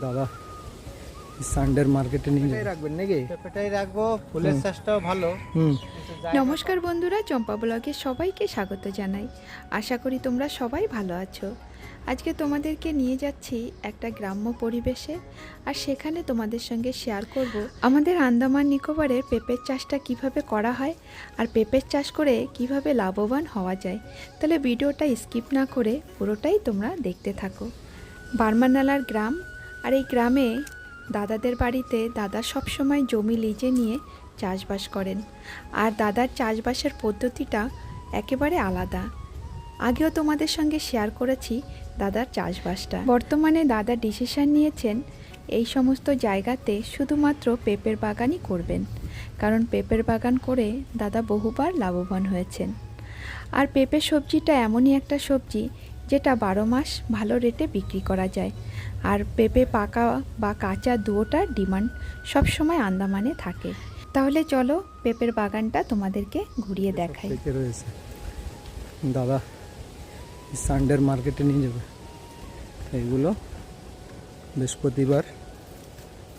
দাদা সানডের মার্কেটে নিয়ে। রাখবেন নাকি? পেঁপেটাই রাখব ফুলের চাষটাও ভালো। হুম। নমস্কার বন্ধুরা চম্পা ব্লগে সবাইকে স্বাগত জানাই। আশা করি তোমরা সবাই ভালো আছো। আজকে তোমাদেরকে নিয়ে যাচ্ছি একটা গ্রাম্য পরিবেশে আর সেখানে তোমাদের সঙ্গে শেয়ার করব আমাদের আন্দামান নিকোবরের পেঁপের চাষটা কীভাবে করা হয় আর পেঁপের চাষ করে কীভাবে লাভবান হওয়া যায়। তাহলে ভিডিওটা স্কিপ না করে পুরোটাই তোমরা দেখতে থাকো। বার্মানালার গ্রাম আর এই গ্রামে দাদাদের বাড়িতে দাদা সবসময় জমি লিজে নিয়ে চাষবাস করেন। আর দাদার চাষবাসের পদ্ধতিটা একেবারে আলাদা। আগেও তোমাদের সঙ্গে শেয়ার করেছি দাদার চাষবাসটা। বর্তমানে দাদা ডিসিশন নিয়েছেন এই সমস্ত জায়গাতে শুধুমাত্র পেঁপের বাগানই করবেন। কারণ পেঁপের বাগান করে দাদা বহুবার লাভবান হয়েছেন। আর পেঁপে সবজিটা এমনই একটা সবজি যেটা বারো মাস ভালো রেটে বিক্রি করা যায়। আর পেঁপে পাকা বা কাঁচা দুয়োটার ডিমান্ড সবসময় আন্দামানে থাকে। তাহলে চলো পেঁপের বাগানটা তোমাদেরকে ঘুরিয়ে দেখাই। রয়েছে। দাদা সানডের মার্কেটে নিয়ে যাবে। এগুলো বৃহস্পতিবার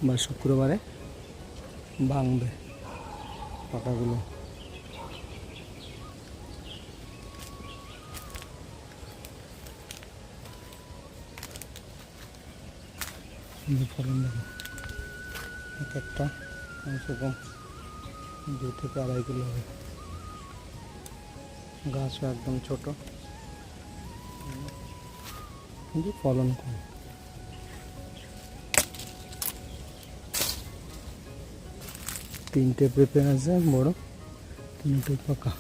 বা শুক্রবারে ভাঙবে পাকাগুলো যে ফলন দেখো এক একটা কমসে কম। দু থেকে আড়াই কিলো হবে। গাছও একদম ছোট। কিন্তু ফলন কম। তিনটে পেঁপে আছে, বড়, তিনটে পাকা।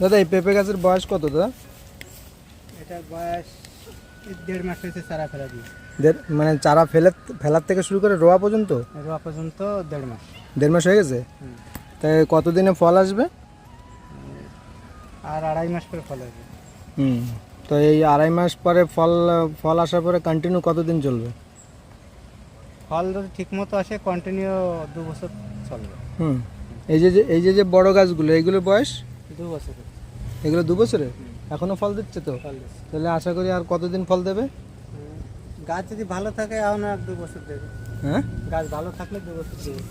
দাদা এই পেঁপে গাছের বয়স কত দাদা? এটার বয়স দেড় মাস হয়েছে চারা ফেলা দিয়ে। মানে চারা ফেলে ফেলার থেকে শুরু করে রোয়া পর্যন্ত? রোয়া পর্যন্ত দেড় মাস। দেড় মাস হয়ে গেছে। তাই কতদিনে ফল আসবে? আর আড়াই মাস পরে ফল আসবে। হুম তো এই আড়াই মাস পরে ফল ফল আসার পরে কন্টিনিউ কতদিন চলবে? ফল যদি ঠিক মতো আসে কন্টিনিউ দু বছর চলবে। হুম এই যে যে- এই যে যে বড় গাছগুলো এইগুলোর বয়স? দু বছর এগুলো দু বছরে এখনও ফল দিচ্ছে তো? তাহলে আশা করি আর কতদিন ফল দেবে? গাছ যদি ভালো থাকে এখন আর দু বছর দেবে। হ্যাঁ? গাছ ভালো থাকলে দু বছর দেবে।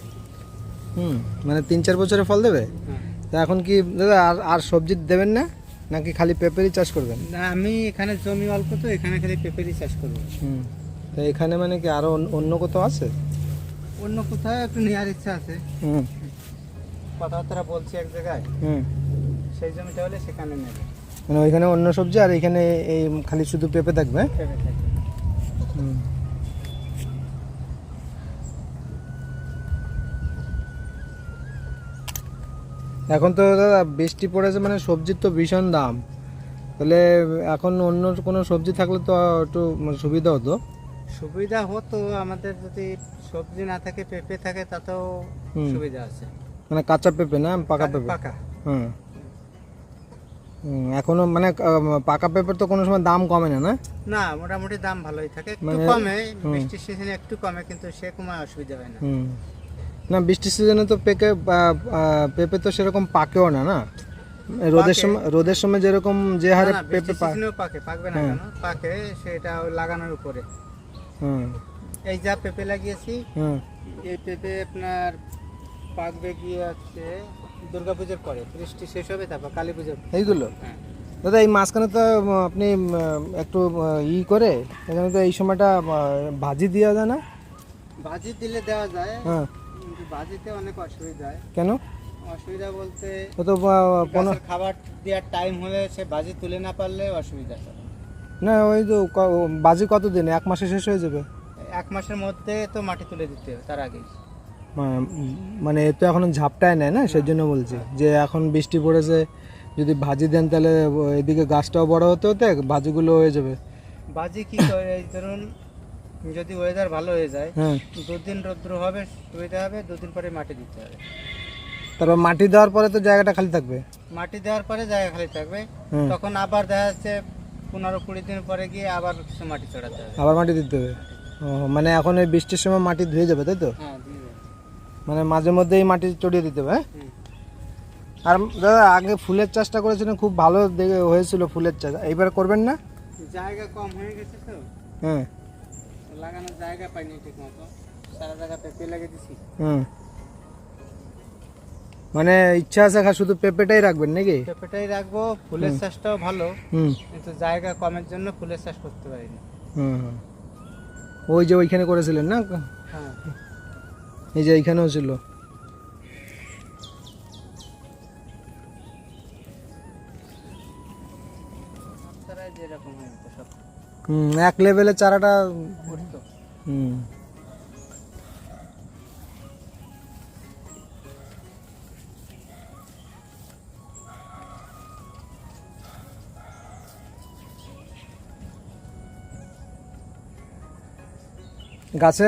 হুম মানে তিন চার বছরে ফল দেবে? হ্যাঁ। তা এখন কি দাদা আর আর সবজি দেবেন না? নাকি খালি পেঁপেরই চাষ করবেন? না আমি এখানে জমি অল্প তো এখানে খালি পেঁপেরই চাষ করব। হুম তো এখানে মানে কি আরও অন্য- অন্য কোথাও আছে? অন্য কোথাও একটু নেওয়ার ইচ্ছা আছে। হুম। কথাবার্তা বলছি এক জায়গায়। হুম। সেই জমিটা হলে সেখানে নেবে। মানে ওইখানে অন্য সবজি আর এখানে এই খালি শুধু পেঁপে থাকবে? পেঁপে থাকে হুম। এখন তো দাদা বৃষ্টি পড়েছে মানে সবজির তো ভীষণ দাম। তাহলে এখন অন্য কোনো সবজি থাকলে তো একটু সুবিধা হতো। সুবিধা হতো আমাদের যদি সবজি না থাকে পেঁপে থাকে তাতেও। সুবিধা আছে। মানে কাঁচা পেঁপে না পাকা পেঁপে? পাকা। হুম, এখনও মানে পাকা পেঁপের তো কোনো সময় দাম কমে না না? না মোটামুটি দাম ভালোই থাকে। একটু মানে- কমে বৃষ্টির সিজনে একটু কমে কিন্তু সে কোনো অসুবিধা হয় না। না বৃষ্টির সিজনে তো পেকে পেঁপে তো সেরকম পাকেও না না? রোদের সময় রোদের সময় যেরকম যে হারে পেঁপে পাকে পাকবে না হ্যাঁ। কেন? পাকে সেটা লাগানোর উপরে। হুম। এই যা পেঁপে লাগিয়েছি হুম। এই পেঁপে আপনার পাকবে গিয়ে আছে দুর্গাপুজোর পরে বৃষ্টি শেষ হবে তারপর কালী পুজোর এইগুলো? হ্যাঁ। দাদা এই মাঝখানে তো আপনি একটু ই করে এখানে তো এই সময়টা ভাজি দেওয়া যায় না? ভাজি দিলে দেওয়া যায় হ্যাঁ। কিন্তু ভাজিতে অনেক অসুবিধা হয়। কেন? অসুবিধা বলতে ও তো আহ, খাবার দেওয়ার টাইম হলে সে ভাজি তুলে না পারলে অসুবিধা হয়। না ওই তো বাজি কত দিন এক মাসে শেষ হয়ে যাবে? এক মাসের মধ্যে তো মাটি তুলে দিতে হবে তার আগেই। মানে তো এখনও ঝাপটায় নেয় না সেই জন্য বলছি যে এখন বৃষ্টি পড়েছে যদি ভাজি দেন তাহলে এদিকে গাছটাও বড় হতে হতে ভাজিগুলো হয়ে যাবে। ভাজি কি করে? এই ধরুন যদি ওয়েদার ভালো হয়ে যায় হ্যাঁ। দুদিন রৌদ্র হবে সুবিধা হবে দুদিন পরে মাটি দিতে হবে। তারপর মাটি দেওয়ার পরে তো জায়গাটা খালি থাকবে। মাটি দেওয়ার পরে জায়গা খালি থাকবে তখন আবার দেখা যাচ্ছে পনেরো কুড়ি দিন পরে গিয়ে আবার কিছু মাটি চড়াতে হবে। আবার মাটি দিতে হবে। ও মানে এখন এই বৃষ্টির সময় মাটি ধুয়ে যাবে তাই তো? হ্যাঁ। মানে মাঝে মধ্যে এই মাটি চড়িয়ে দিতে হবে হ্যাঁ? আর দাদা আগে ফুলের চাষটা করেছিলেন খুব ভালো হয়েছিল ফুলের চাষ। এইবার করবেন না? জায়গা কম হয়ে গেছে তো। হ্যাঁ। লাগানোর জায়গা পাইনি ঠিক মতো সারা জায়গা পেঁপে লাগিয়ে দিছি। হুম। মানে ইচ্ছা আছে শুধু পেঁপেটাই রাখবেন নাকি? পেঁপেটাই রাখব ফুলের চাষটাও ভালো কিন্তু জায়গা কমের জন্য ফুলের চাষ করতে পারিনি। হুম হুম। ওই যে ওইখানে করেছিলেন না? হ্যাঁ। এই যে এইখানেও ছিল। হুম এক লেভেলের চারাটা হুম। গাছে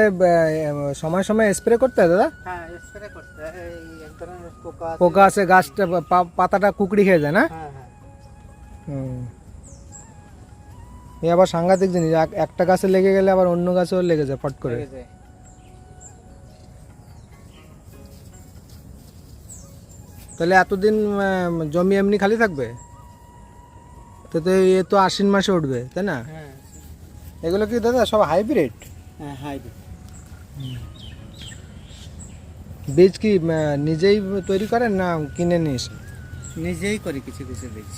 সময় সময় স্প্রে করতে হয় দাদা? হ্যাঁ স্প্রে করতে হয়। এক ধরনের পোকা আছে। পোকা আছে গাছটা পাতাটা কুকড়ি খেয়ে যায় না? হ্যাঁ হ্যাঁ। হুম। এই আবার সাংঘাতিক জিনিস এক- একটা গাছে লেগে গেলে আবার অন্য গাছেও লেগে যায় ফট করে। তাহলে এতদিন জমি এমনি খালি থাকবে? তো এ তো আশ্বিন মাসে উঠবে তাই না? হ্যাঁ। এগুলো কি দাদা সব হাইব্রিড হ্যাঁ হাইব্রিড বীজ কি আহ, নিজেই তৈরি করেন না কিনে নিস নিজেই করি কিছু কিছু বীজ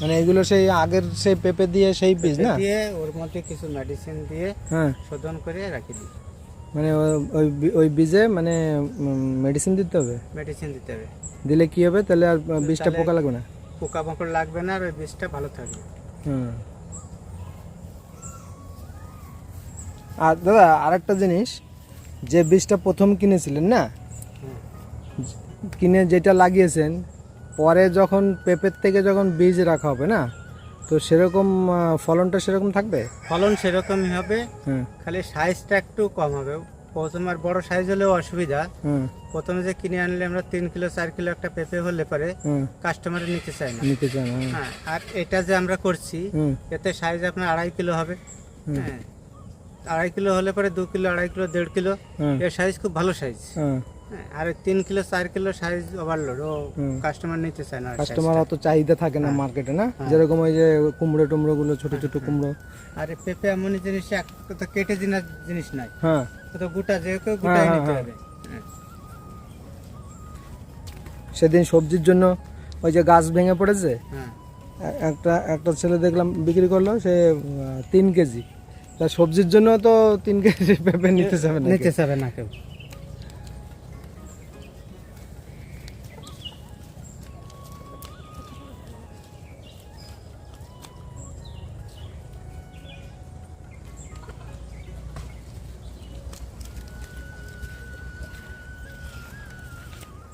মানে এগুলো সেই আগের সেই পেঁপে দিয়ে সেই বীজ না দিয়ে ওর মধ্যে কিছু মেডিসিন দিয়ে হ্যাঁ শোধন করে রাখি দিই মানে ও- ওই বি- ওই বীজে মানে মেডিসিন দিতে হবে মেডিসিন দিতে হবে দিলে কি হবে তাহলে আর বীজটা তাহলে- পোকা লাগবে না পোকা মাকড় লাগবে না আর ওই বীজটা ভালো থাকবে হুম আর দাদা আরেকটা জিনিস যে বীজটা প্রথম কিনেছিলেন না? কিনে যেটা লাগিয়েছেন পরে যখন পেঁপের থেকে যখন বীজ রাখা হবে না তো সেরকম ফলনটা সেরকম থাকবে? ফলন সেরকমই হবে। হ্যাঁ। খালি সাইজটা একটু কম হবে। প্রথম আর বড় সাইজ হলেও অসুবিধা। হুম প্রথমে যে কিনে আনলে আমরা তিন কিলো চার কিলো একটা পেঁপে হলে পরে কাস্টমার নিতে চায় না। নিতে হ্যাঁ। হ্যাঁ আর এটা যে আমরা করছি এতে সাইজ আপনার আড়াই কিলো হবে। হ্যাঁ। আড়াই কিলো হলে পরে দু কিলো আড়াই কিলো দেড় কিলো এর সাইজ খুব ভালো সাইজ হ্যাঁ। হ্যাঁ, আর তিন কিলো চার কিলো সাইজ ওভারলোড ও কাস্টমার নিতে চায় না কাস্টমার অত চাহিদা থাকে না মার্কেটে না? যেরকম ওই যে কুমড়ো টুমড়ো গুলো ছোট ছোট কুমড়ো। আর পেঁপে এমনই জিনিস এক তো কেটে জিনিস জিনিস নাই। হ্যাঁ। তো গোটা যে কেউ গোটাই হ্যাঁ, নিতে হ্যাঁ। হবে। হ্যাঁ। সেদিন সবজির জন্য ওই যে গাছ ভেঙে পড়েছে হ্যাঁ। একটা একটা ছেলে দেখলাম বিক্রি করল সে তিন কেজি। তা সবজির জন্য তো তিন কেজি পেঁপে নিতে যাবে না নিতে চাবে না কেউ।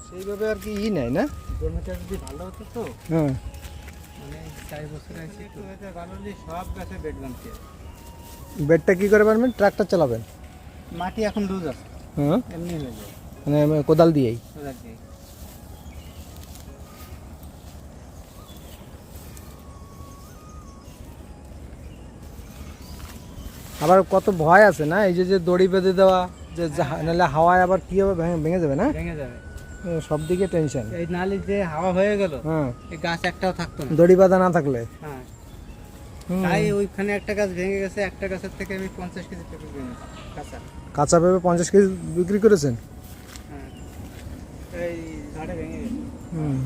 সেইভাবে আর কি ই নেয় না? জমিটা যদি ভালো হতো তো হ্যাঁ। মানে চার বছর আছে তো ভালো হলে সব গাছে বেড বানছে বেডটা কি করে পারবেন ট্রাক্টর চালাবেন? মাটি এখন লুজ আছে। হ্যাঁ? এমনি হয়ে যায়। মানে কোদাল দিয়েই। কোদাল দিয়ে। আবার কত ভয় আছে না? এই যে যে দড়ি বেঁধে দেওয়া যে নাহলে হাওয়ায় আবার কি হবে? ভেঙে যাবে না? ভেঙে যাবে। সব দিকে টেনশন এই নালি যে হাওয়া হয়ে গেল হ্যাঁ। এই গাছ একটাও থাকতো না। দড়ি বাঁধা না থাকলে? হ্যাঁ। তাই ওইখানে একটা গাছ ভেঙে গেছে একটা গাছের থেকে আমি পঞ্চাশ কেজি পেঁপে ভেঙে কাঁচা। কাঁচা পেঁপে পঞ্চাশ কেজি বিক্রি করেছেন? হ্যাঁ। এই ঝড়ে ভেঙে গেছে। হুম।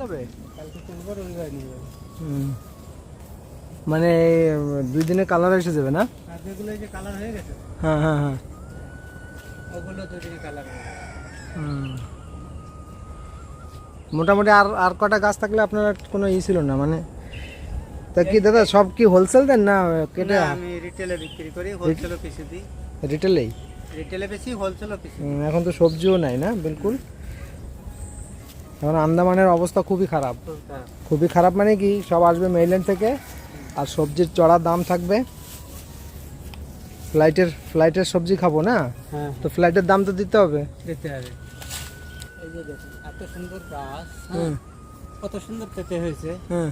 যাবে? কালকে তুলবো রবিবার নিয়ে যাব। হুম। মানে দুই দিনে কালার এসে যাবে না? যেগুলো যে কালার হয়ে গেছে হ্যাঁ হ্যাঁ হ্যাঁ। ওগুলো দুদিনই কালার হয়ে হুম। মোটামুটি আর আর কটা গাছ থাকলে আপনার কোনো ই ছিল না মানে? তা কি দাদা সব কি হোলসেল দেন না কেটে আমি রিটেলে বিক্রি করি হোলসেলও পিছু দিই। রিটেলেই রিটেলে বেশি হোলসেলও পিছু হুম, এখন তো সবজিও নাই না বিলকুল? এখন আন্দামানের অবস্থা খুবই খারাপ। খুবই খারাপ মানে কি সব আসবে মেইল্যান্ড থেকে আর সবজির চড়া দাম থাকবে। ফ্লাইটের ফ্লাইটের সবজি খাব না? হ্যাঁ। তো ফ্লাইটের দাম তো দিতে হবে। দিতে হবে। এত সুন্দর গাছ হ্যাঁ, কত সুন্দর পেতে হয়েছে। হ্যাঁ।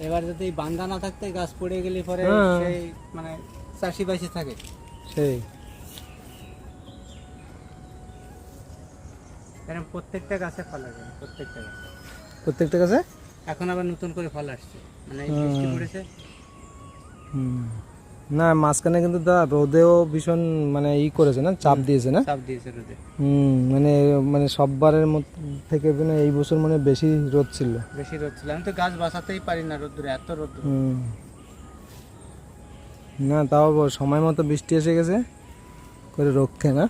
এবার যদি বান্দা না থাকতে গাছ পড়ে গেলে পরে হ্যাঁ। সেই মানে চাষি বাইসে থাকে। সেই। এরকম প্রত্যেকটা গাছে ফল আসবে প্রত্যেকটা গাছে। প্রত্যেকটা গাছে? এখন আবার নতুন করে ফল আসছে। মানে বৃষ্টি। পড়েছে। হুম। না মাঝখানে কিন্তু দা রোদেও ভীষণ মানে ই করেছে না? চাপ দিয়েছে না? চাপ দিয়েছে রোদে। হুম মানে মানে সববারের মত থেকে মানে এই বছর মানে বেশি রোদ ছিল। বেশি রোদ ছিল। আমি তো গাছ বাঁচাতেই পারি না রোদ্দুরে এত রোদ হুম। না তাও সময় মতো বৃষ্টি এসে গেছে করে রক্ষে না?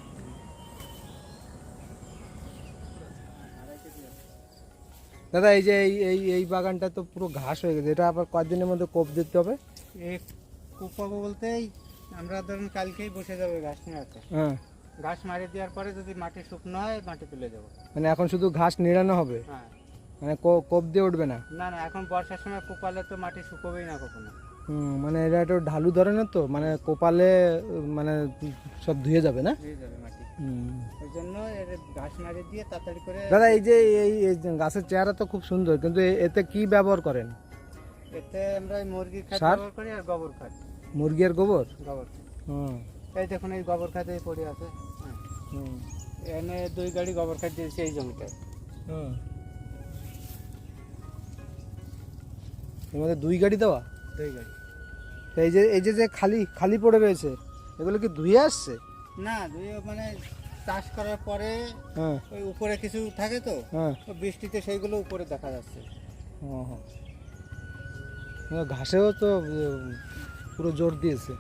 দাদা এই যে এই এই এই বাগানটা তো পুরো ঘাস হয়ে গেছে এটা আবার কয়েকদিনের মধ্যে কোপ দিতে হবে? এই কুপাবো বলতেই আমরা ধরুন কালকেই বসে যাবে ঘাস নিয়ে হ্যাঁ। ঘাস মারি দেওয়ার পরে যদি মাটি শুকনো হয় মাটি তুলে দেবো। মানে এখন শুধু ঘাস নিড়ানো হবে? হ্যাঁ। মানে কোপ দিয়ে উঠবে না? না না এখন বর্ষার সময় কুপালে তো মাটি শুকোবেই না কখনো। হুম মানে এটা একটু ঢালু ধরনের তো? মানে কোপালে মানে সব ধুয়ে যাবে না? দাদা এই যে এই গাছের চেহারা তো খুব সুন্দর কিন্তু এতে কি ব্যবহার করেন? এতে আমরা মুরগির খাদ্য ব্যবহার করি আর গোবর খাদ মুরগির গোবর? গোবর। হুম। এই দেখুন এই গোবর খাদে পড়ে আছে। হুম। এনে দুই গাড়ি গোবর খাদ দিয়েছি এই জমিটায় হুম। মধ্যে দুই গাড়ি দেওয়া? দুই গাড়ি। এই যে এই যে যে খালি খালি পড়ে রয়েছে এগুলো কি ধুয়ে আসছে? না দুই মানে চাষ করার পরে হ্যাঁ। ওই উপরে কিছু থাকে তো হ্যাঁ। বৃষ্টিতে সেইগুলো উপরে দেখা যাচ্ছে। ঘাসেও তো পুরো জোর দিয়েছে।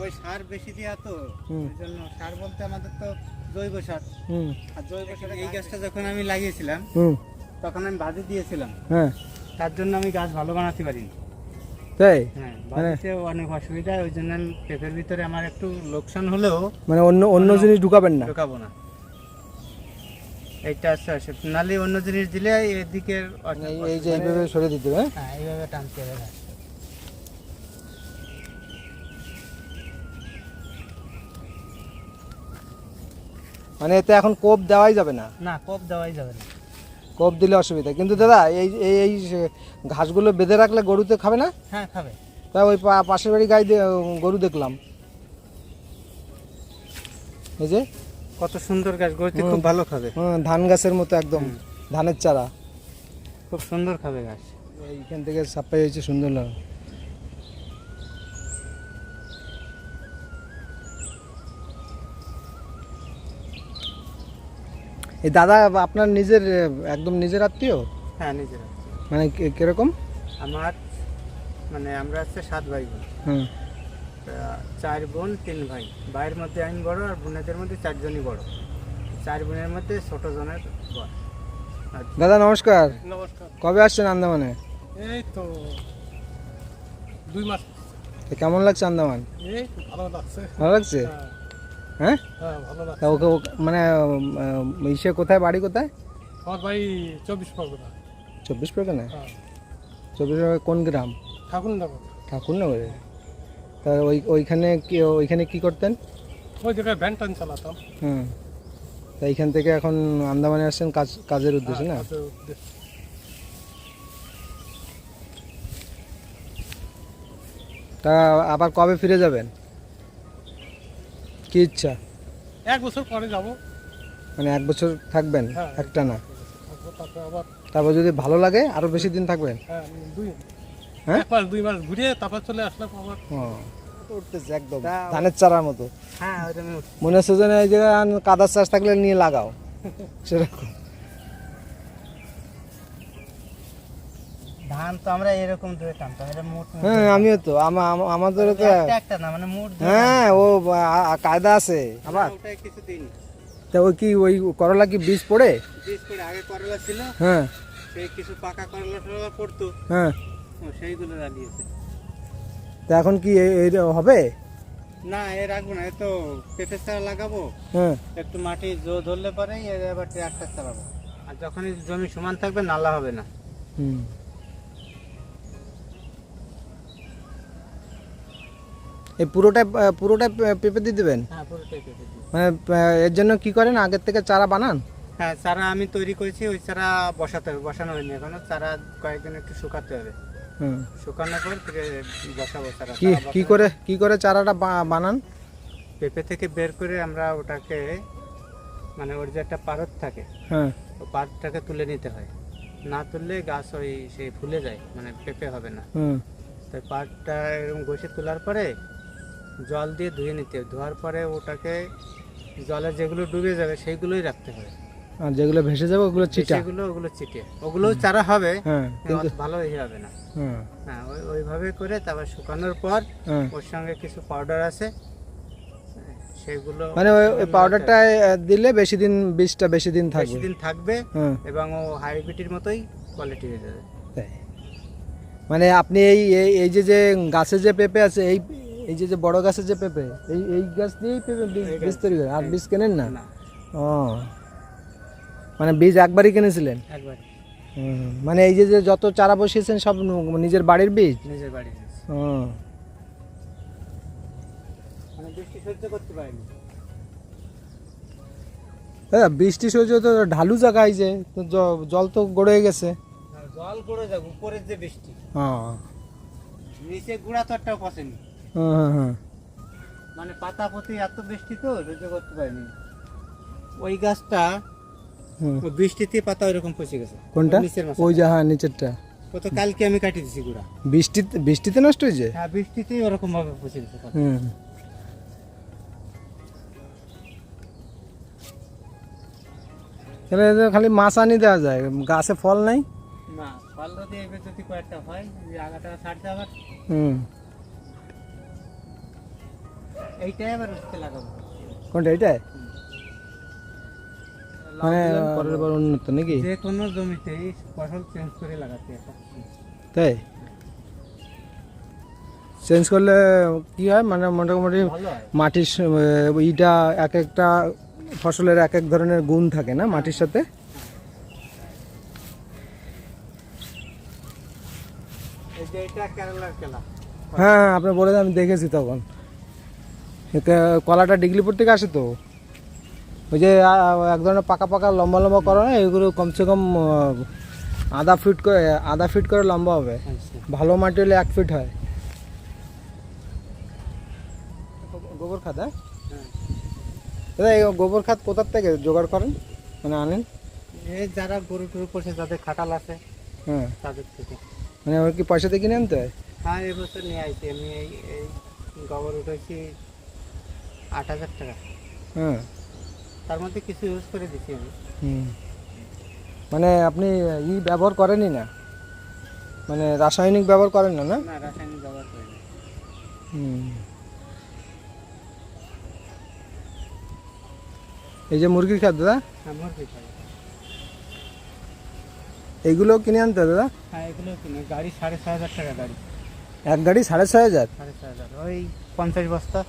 ওই সার বেশি দেওয়া তো। ওই জন্য সার বলতে আমাদের তো জৈব সার। হুম। আর জৈব সার এই গাছটা যখন আমি লাগিয়েছিলাম হুম। তখন আমি বাজি দিয়েছিলাম। হ্যাঁ। তার জন্য আমি গাছ ভালো বানাতে পারিনি। তাই? হ্যাঁ মানে- অনেক অসুবিধা ওই জন্য আমি পেঁপের ভিতরে আমার একটু লোকসান হলেও মানে অন্য অন্য জিনিস ঢুকাবেন না? ঢোকাবো না। এইটা আস্তে আস্তে নালে অন্য জিনিস দিলে এই- এই যে এইভাবে সরে দিতে হবে হ্যাঁ? হ্যাঁ এইভাবে টানতে হবে। মানে এতে এখন কোপ দেওয়াই যাবে না। না কোপ দেওয়াই যাবে না। কোপ দিলে অসুবিধা। কিন্তু দাদা এই এই এই ঘাসগুলো বেঁধে রাখলে গরুতে খাবে না? হ্যাঁ খাবে। তা ওই পাশের বাড়ি গাই গরু দেখলাম। এই যে কত সুন্দর গাছ হুম। খুব ভালো খাবে। ধান গাছের মতো একদম ধানের চারা। খুব সুন্দর খাবে গাছ। এইখান থেকে সাপ্লাই হয়েছে সুন্দর লাগে এই দাদা আপনার নিজের একদম নিজের আত্মীয়? হ্যাঁ নিজেরা মানে কি- কীরকম? আমার মানে আমরা হচ্ছে সাত ভাই বোন। হুম। চার বোন তিন ভাই। ভাইয়ের মধ্যে আমি বড় আর বোনেদের মধ্যে চারজনই বড়। চার বোনের মধ্যে ছোট জনের বড়। দাদা নমস্কার। নমস্কার। কবে আসছেন আন্দামানে? এই তো দুই মাস। কেমন লাগছে আন্দামান? এই ভালো লাগছে। ভালো লাগছে? হ্যাঁ? হ্যাঁ ভালো তা ওকে মানে ইসে কোথায় বাড়ি কোথায়? আমার ভাই চব্বিশ পরগনা। চব্বিশ পরগনা? হ্যাঁ। চব্বিশ পরগনা কোন গ্রাম? ঠাকুরনগর। ঠাকুরনগরে। তা ওই ওইখানে কি ওইখানে কি করতেন? ওই জায়গায় ভ্যান টান চালাতাম। হুম। তা এইখান থেকে এখন আন্দামানে আসছেন কাজ কাজের উদ্দেশ্যে না? তা আবার কবে ফিরে যাবেন? কি ইচ্ছা? এক বছর পরে যাব। মানে এক বছর থাকবেন? হ্যাঁ। একটা না? তারপর যদি ভালো লাগে আরও বেশি দিন থাকবেন? হ্যাঁ দুই হ্যাঁ? মাস দুই মাস ঘুরিয়ে তারপর চলে আসলাম আবার। উঠতেছে একদম। ধানের চারার মতো। হ্যাঁ মনে হচ্ছে যেন এই জায়গায় কাদার চাষ থাকলে নিয়ে লাগাও। সেরকম ধান তো আমরা এরকম ধরে টানতাম এটা মুঠ মুঠ হ্যাঁ আমিও তো আমা- আমা- আমাদেরও তো একটা একটা না মানে ধরে হ্যাঁ ও কায়দা আছে। আবার? কিছু দিন তা ওই কি ওই করলা কি বীজ পড়ে? করে আগে করলা ছিল হ্যাঁ। সেই কিছু পাকা করলা টরলা পড়তো। হ্যাঁ। সেইগুলো লাগিয়েছে। তা এখন কি এই হবে? না এ রাখব না এ তো চারা লাগাবো। হ্যাঁ। একটু মাটি জো ধরলে পরে ট্রাক্টর চালাবো। আর যখনই জমি সমান থাকবে নালা হবে না। হুম। এই পুরোটাই আহ, পুরোটাই পে- পেঁপে দিয়ে দেবেন? হ্যাঁ পেঁপে মানে এর জন্য কি করেন? আগের থেকে চারা বানান? হ্যাঁ চারা আমি তৈরি করেছি ওই চারা বসাতে হবে বসানো হয়নি এখনও। চারা কয়েকদিন একটু শুকাতে হবে। শুকানোর পর বসাবো চারা কি কি করে কি করে চারাটা বানান? পেঁপে থেকে বের করে আমরা ওটাকে মানে ওর যে একটা পারদ থাকে হ্যাঁ। পারদটাকে তুলে নিতে হয়। না তুললে গাছ ওই সেই ফুলে যায় মানে পেঁপে হবে না। হুম। তাই পাটটা এরকম ঘষে তোলার পরে জল দিয়ে ধুয়ে নিতে হবে। ধোয়ার পরে ওটাকে জলে যেগুলো ডুবে যাবে সেইগুলোই রাখতে হবে। আর যেগুলো ভেসে যাবে ওগুলো চিটা। সেগুলো ওগুলো চিটে। ওগুলো চারা হবে হ্যাঁ কিন্তু ভালো ইয়ে হবে না। হ্যাঁ। হ্যাঁ ওইভাবে করে তারপর শুকানোর পর হ্যাঁ। ওর সঙ্গে কিছু পাউডার আছে হ্যাঁ, সেগুলো মানে ওই পাউডারটা দিলে বেশি দিন বীজটা বেশি দিন থাকবে। বেশি দিন থাকবে হ্যাঁ। এবং ও হাইব্রিডের মতোই কোয়ালিটি হয়ে যাবে। মানে আপনি এই এই- এই যে যে গাছে যে পেঁপে আছে এই এই যে যে বড় গাছের যে পেঁপে এই এই গাছ দিয়েই পেঁপে বীজ- তৈরি করে। আর বীজ কেনেন না? ও। মানে বীজ একবারই কিনেছিলেন? মানে এই যে যে যত চারা বসিয়েছেন সব নিজের বাড়ির বীজ? নিজের বাড়ি ও। মানে বৃষ্টি সহ্য দাদা বৃষ্টি সহ্য তো ঢালু জায়গায় যে জল তো গড়ে গেছে। জল পড়ে যাবে উপরের যে বৃষ্টি। হ্যাঁ নিচে গুড়া তো একটাও পচেনি। হ্যাঁ হ্যাঁ হ্যাঁ মানে পাতা পতি এত বৃষ্টি তো সহ্য করতে পারিনি। ওই গাছটা বৃষ্টিতে পাতা ওইরকম পচে গেছে। কোনটা? ওই যে হ্যাঁ নিচেরটা। ও তো কালকে আমি কাটিয়ে দিছি গুড়া। বৃষ্টিতে বৃষ্টিতে নষ্ট হয়েছে? হ্যাঁ বৃষ্টিতেই ওরকম ভাবে পচে গেছে হুম। তাহলে খালি মাছ আনি দেওয়া যায়। গাছে ফল নাই? না ফল যদি যদি কয়েকটা হয় আগাটা ছাড়তে আবার হুম। উঠতে লাগাবো। কোনটা মানে পরের বার উন্নত নাকি? যে কোনো জমিতেই ফসল চেঞ্জ করে লাগাতে তাই? চেঞ্জ করলে কি হয়? মানে মোটামুটি মাটির ইটা এক একটা ফসলের এক এক ধরনের গুণ থাকে না মাটির সাথে? হ্যাঁ হ্যাঁ, আপনি বলে আমি দেখেছি তখন। কলাটা ডিগলিপুর থেকে আসে তো। ওই যে এক ধরনের পাকা পাকা লম্বা লম্বা করো না এগুলো কমসে কম আধা ফিট করে আধা ফিট করে লম্বা হবে। ভালো মাটি হলে এক ফিট হয়। গোবর খাত হ্যাঁ? হ্যাঁ। দাদা এই গোবর খাত কোথার থেকে জোগাড় করেন? মানে আনেন? এই যারা গরু টরু পোষে যাদের খাটাল আছে হ্যাঁ। তাদের থেকে। মানে ওর কি পয়সা দিয়ে কিনে আনতে? হয় হ্যাঁ এবছর নিয়ে আইছি। আমি এই এই গোবর উঠেছি আট হাজার টাকা। হ্যাঁ। তার মধ্যে কিছু ইউজ করে দিছি আমি। হুম। মানে আপনি ই ব্যবহার করেনই না? মানে রাসায়নিক ব্যবহার করেন না না? না রাসায়নিক ব্যবহার করি না। হুম। এই যে মুরগির খাদ্য দাদা? হ্যাঁ এইগুলো কিনে আনতে দাদা? হ্যাঁ এগুলো কিনে। গাড়ি সাড়ে ছয় হাজার টাকা গাড়ি। এক গাড়ি সাড়ে ছয় হাজার? সাড়ে ছয় হাজার। ওই পঞ্চাশ বস্তা।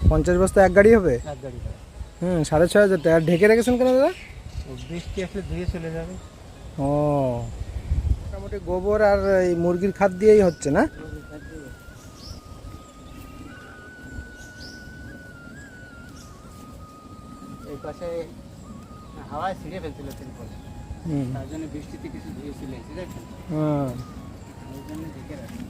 পঞ্চাশ বস্তা এক গাড়ি হবে? এক গাড়ি হুম সাড়ে ছয় হাজার টাকা। ঢেকে রেখেছেন কেন দাদা? ও বৃষ্টি আসলে ধুয়ে চলে যাবে। ও মোটামুটি গোবর আর এই মুরগির খাদ দিয়েই হচ্ছে না? এই পাশে হাওয়ায় ছিঁড়ে ফেলছিল তিন হুম। তার জন্য বৃষ্টিতে কিছু ধুয়ে চলে এসেছে দেখেন হ্যাঁ ওই জন্য ঢেকে রাখি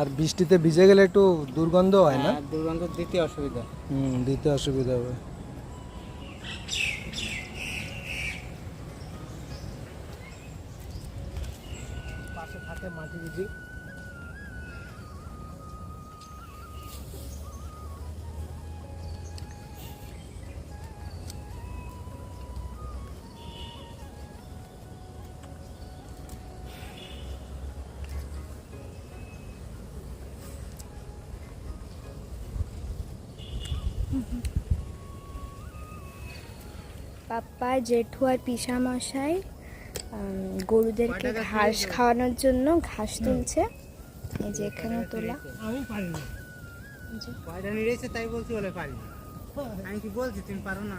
আর বৃষ্টিতে ভিজে গেলে একটু দুর্গন্ধ হয় না? দুর্গন্ধ দিতে অসুবিধা। হুম দিতে অসুবিধা হবে। পাশে থাকে মাটি বিজি পাপ্পা জেঠু আর পিসা মশাই উম, গরুদেরকে ঘাস খাওয়ানোর জন্য ঘাস তুলছে। এই যে এখানে তোলা। আমি পারি না তাই বলছি বলে পারি। আমি কি বলছি তুমি পারো না?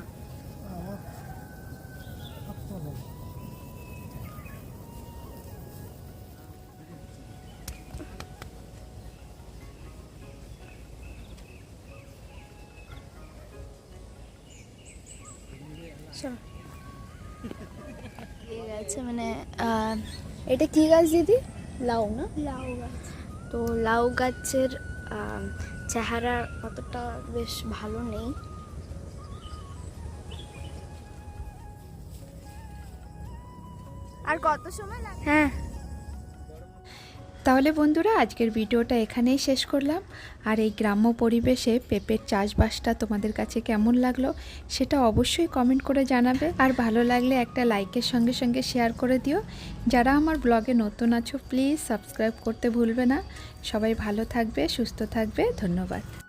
মানে এটা কি গাছ দিদি? লাউ না? লাউ গাছ। তো লাউ গাছের চেহারা অতটা বেশ ভালো নেই। আর কত সময় লাগে হ্যাঁ। তাহলে বন্ধুরা, আজকের ভিডিওটা এখানেই শেষ করলাম। আর এই গ্রাম্য পরিবেশে পেঁপের চাষবাসটা তোমাদের কাছে কেমন লাগল সেটা অবশ্যই কমেন্ট করে জানাবে। আর ভালো লাগলে একটা লাইকের সঙ্গে সঙ্গে শেয়ার করে দিও। যারা আমার ব্লগে নতুন আছো প্লিজ সাবস্ক্রাইব করতে ভুলবে না। সবাই ভালো থাকবে, সুস্থ থাকবে। ধন্যবাদ।